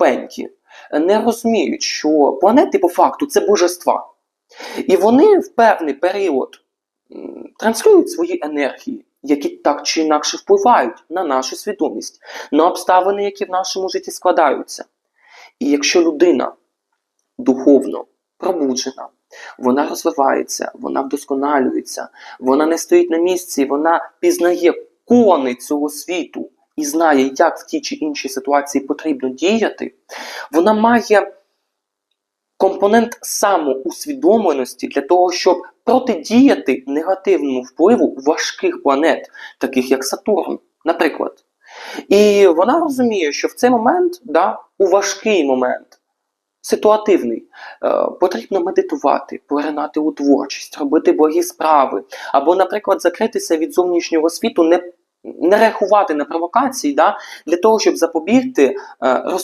тупенькі, не розуміють, що планети по факту це божества. І вони в певний період транслюють свої енергії, які так чи інакше впливають на нашу свідомість, на обставини, які в нашому житті складаються. І якщо людина духовно пробуджена, вона розвивається, вона вдосконалюється, вона не стоїть на місці, вона пізнає кони цього світу і знає, як в тій чи іншій ситуації потрібно діяти, вона має компонент самоусвідомленості для того, щоб протидіяти негативному впливу важких планет, таких як Сатурн, наприклад. І вона розуміє, що в цей момент, да, у важкий момент, ситуативний, е, потрібно медитувати, поринати у творчість, робити благі справи, або, наприклад, закритися від зовнішнього світу, не, не реагувати на провокації, да, для того, щоб запобігти е,